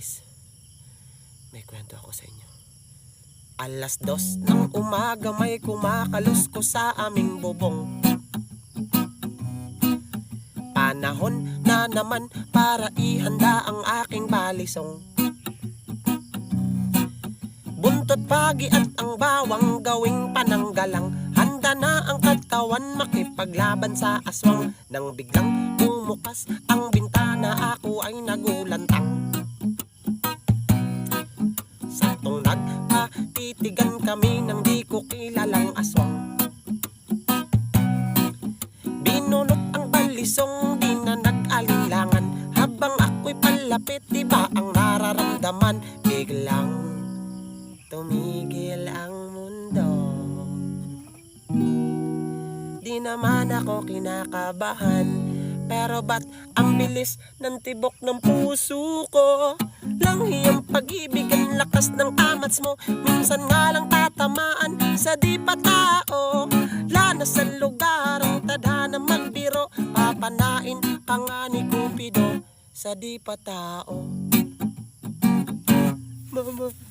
Guys, may kwento ako sa inyo. Alas dos ng umaga may kumakalos ko sa aming bubong. Panahon na naman para ihanda ang aking balisong. Buntot pagi at ang bawang gawing pananggalang Handa na ang katawan makipaglaban sa aswang Nang biglang bumukas ang bintana ako ay nagulantang nagpatitigan kami ng di ko kilalang aswang. Binulot ang balisong di na nag-alinlangan. Habang ako'y palapit di ba ang nararamdaman? Biglang tumigil ang mundo. Di naman ako kinakabahan. Pero ba't ang bilis ng tibok ng puso ko? Langhi ang pag-ibig lakas ng amats mo. Minsan nga lang tatamaan sa di pa tao. Lana sa lugar ang tadhana magbiro Papanain ka nga ni Cupido sa di pa tao. Mama